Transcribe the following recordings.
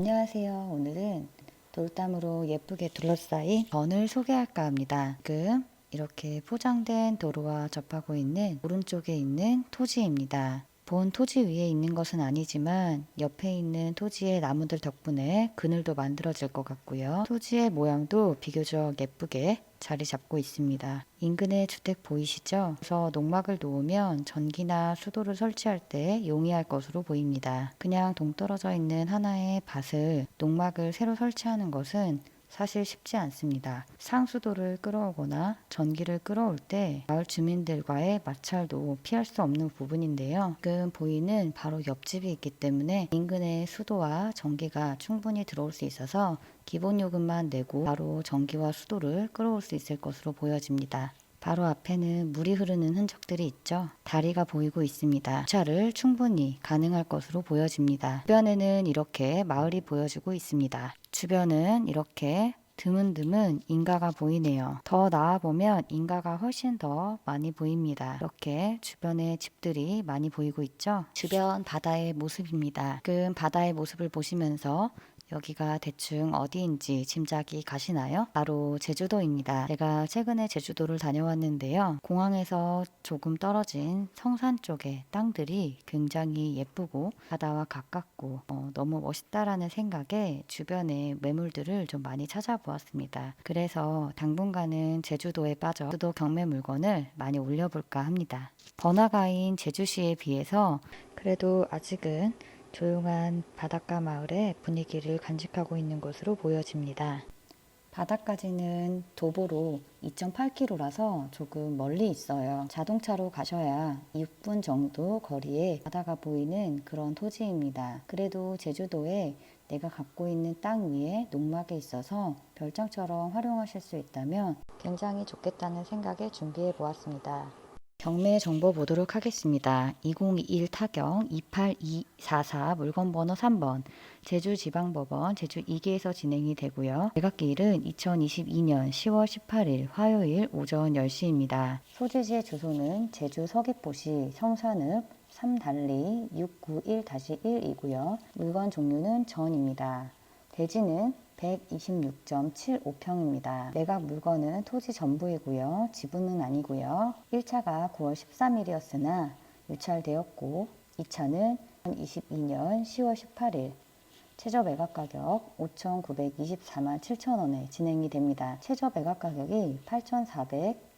안녕하세요. 오늘은 돌담으로 예쁘게 둘러싸인 전을 소개할까 합니다. 지금 이렇게 포장된 도로와 접하고 있는 오른쪽에 있는 토지입니다. 본 토지 위에 있는 것은 아니지만 옆에 있는 토지의 나무들 덕분에 그늘도 만들어질 것 같고요. 토지의 모양도 비교적 예쁘게 자리 잡고 있습니다. 인근의 주택 보이시죠? 그래서 농막을 놓으면 전기나 수도를 설치할 때 용이할 것으로 보입니다. 그냥 동떨어져 있는 하나의 밭을 농막을 새로 설치하는 것은 사실 쉽지 않습니다. 상수도를 끌어오거나 전기를 끌어올 때 마을 주민들과의 마찰도 피할 수 없는 부분인데요. 지금 보이는 바로 옆집이 있기 때문에 인근의 수도와 전기가 충분히 들어올 수 있어서 기본 요금만 내고 바로 전기와 수도를 끌어올 수 있을 것으로 보여집니다. 바로 앞에는 물이 흐르는 흔적들이 있죠. 다리가 보이고 있습니다. 주차를 충분히 가능할 것으로 보여집니다. 주변에는 이렇게 마을이 보여지고 있습니다. 주변은 이렇게 드문드문 인가가 보이네요. 더 나아보면 인가가 훨씬 더 많이 보입니다. 이렇게 주변에 집들이 많이 보이고 있죠. 주변 바다의 모습입니다. 지금 바다의 모습을 보시면서 여기가 대충 어디인지 짐작이 가시나요? 바로 제주도입니다. 제가 최근에 제주도를 다녀왔는데요. 공항에서 조금 떨어진 성산 쪽의 땅들이 굉장히 예쁘고 바다와 가깝고 어, 너무 멋있다라는 생각에 주변에 매물들을 좀 많이 찾아보았습니다. 그래서 당분간은 제주도에 빠져 제주도 경매 물건을 많이 올려볼까 합니다. 번화가인 제주시에 비해서 그래도 아직은 조용한 바닷가 마을의 분위기를 간직하고 있는 것으로 보여집니다. 바다까지는 도보로 2.8km라서 조금 멀리 있어요. 자동차로 가셔야 6분 정도 거리에 바다가 보이는 그런 토지입니다. 그래도 제주도에 내가 갖고 있는 땅 위에 농막이 있어서 별장처럼 활용하실 수 있다면 굉장히 좋겠다는 생각에 준비해 보았습니다. 경매 정보 보도록 하겠습니다. 2021 타경 28244 물건 번호 3번 제주지방법원 제주 2기에서 진행이 되고요. 매각기일은 2022년 10월 18일 화요일 오전 10시입니다. 소재지의 주소는 제주 서귀포시 성산읍 3달리 691-1이고요. 물건 종류는 전입니다. 대지는 126.75평입니다. 매각 물건은 토지 전부이고요. 지분은 아니고요. 1차가 9월 13일이었으나 유찰되었고 2차는 2022년 10월 18일 최저 매각 가격 5,924만 7천 원에 진행이 됩니다. 최저 매각 가격이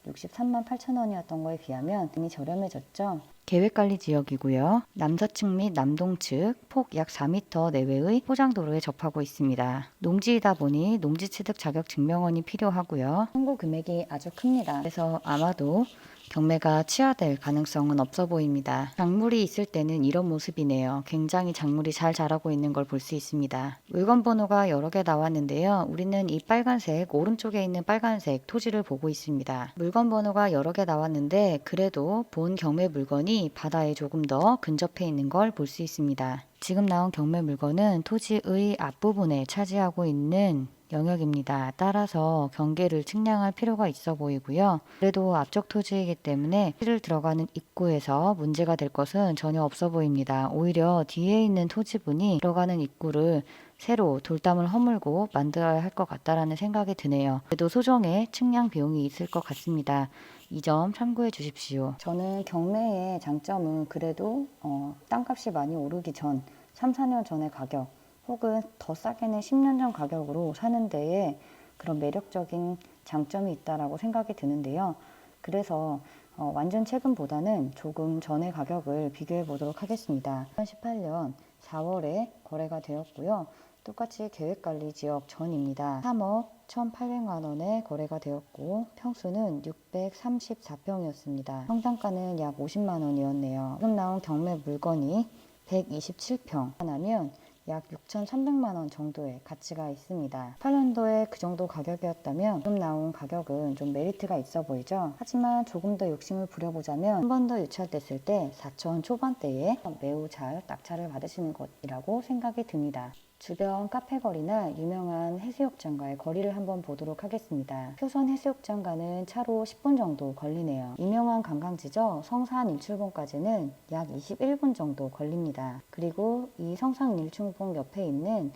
8,463만 8천 원이었던 거에 비하면 많이 저렴해졌죠. 계획관리 지역이고요. 남서측 및 남동측 폭 약 4m 내외의 포장도로에 접하고 있습니다. 농지이다 보니 농지 취득 자격 증명원이 필요하고요. 청구 금액이 아주 큽니다. 그래서 아마도 경매가 취하될 가능성은 없어 보입니다. 작물이 있을 때는 이런 모습이네요. 굉장히 작물이 잘 자라고 있는 걸 볼 수 있습니다. 물건 번호가 여러 개 나왔는데요. 우리는 이 빨간색 오른쪽에 있는 빨간색 토지를 보고 있습니다. 물건 번호가 여러 개 나왔는데 그래도 본 경매 물건이 바다에 조금 더 근접해 있는 걸 볼 수 있습니다. 지금 나온 경매 물건은 토지의 앞부분에 차지하고 있는 영역입니다. 따라서 경계를 측량할 필요가 있어 보이고요. 그래도 앞쪽 토지이기 때문에 피를 들어가는 입구에서 문제가 될 것은 전혀 없어 보입니다. 오히려 뒤에 있는 토지분이 들어가는 입구를 새로 돌담을 허물고 만들어야 할 것 같다라는 생각이 드네요. 그래도 소정의 측량 비용이 있을 것 같습니다. 이 점 참고해 주십시오. 저는 경매의 장점은 그래도 어, 땅값이 많이 오르기 전 3, 4년 전의 가격 혹은 더 싸게는 10년 전 가격으로 사는 데에 그런 매력적인 장점이 있다라고 생각이 드는데요. 그래서 어, 완전 최근보다는 조금 전의 가격을 비교해 보도록 하겠습니다. 2018년 4월에 거래가 되었고요. 똑같이 계획관리 지역 전입니다. 3억 1,800만 원에 거래가 되었고 평수는 634평이었습니다. 평당가는 약 50만 원이었네요. 지금 나온 경매 물건이 127평 하나면 약 6,300만 원 정도의 가치가 있습니다. 8년도에 그 정도 가격이었다면 지금 나온 가격은 좀 메리트가 있어 보이죠? 하지만 조금 더 욕심을 부려보자면 한 번 더 유찰됐을 때 4천 초반대에 매우 잘 낙찰을 받으시는 것이라고 생각이 듭니다. 주변 카페거리나 유명한 해수욕장과의 거리를 한번 보도록 하겠습니다. 표선 해수욕장과는 차로 10분 정도 걸리네요. 유명한 관광지죠. 성산 일출봉까지는 약 21분 정도 걸립니다. 그리고 이 성산 일출봉 옆에 있는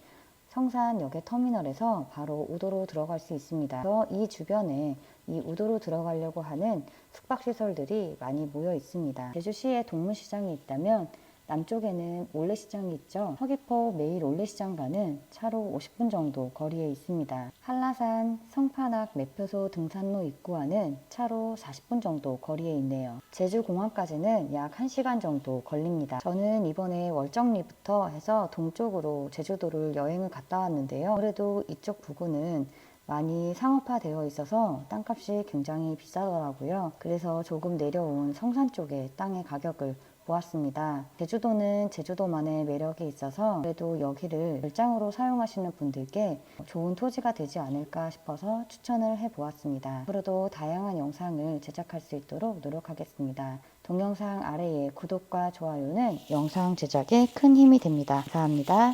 성산역의 터미널에서 바로 우도로 들어갈 수 있습니다. 이 주변에 이 우도로 들어가려고 하는 숙박시설들이 많이 모여 있습니다. 제주시에 동문시장이 있다면 남쪽에는 올레시장이 있죠. 서귀포 매일 올레시장과는 차로 50분 정도 거리에 있습니다. 한라산, 성판악 매표소 등산로 입구와는 차로 40분 정도 거리에 있네요. 제주공항까지는 약 1시간 정도 걸립니다. 저는 이번에 월정리부터 해서 동쪽으로 제주도를 여행을 갔다 왔는데요. 그래도 이쪽 부근은 많이 상업화되어 있어서 땅값이 굉장히 비싸더라고요. 그래서 조금 내려온 성산 쪽의 땅의 가격을 보았습니다. 제주도는 제주도만의 매력이 있어서 그래도 여기를 별장으로 사용하시는 분들께 좋은 토지가 되지 않을까 싶어서 추천을 해보았습니다. 앞으로도 다양한 영상을 제작할 수 있도록 노력하겠습니다. 동영상 아래의 구독과 좋아요는 영상 제작에 큰 힘이 됩니다. 감사합니다.